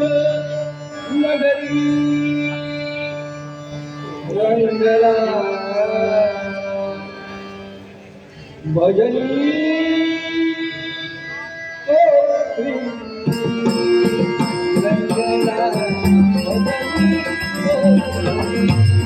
वैत नगरी. रंगला. भजनी. ओ भजनी.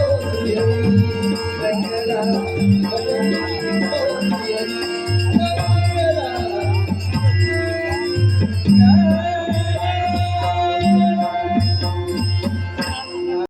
Yeah.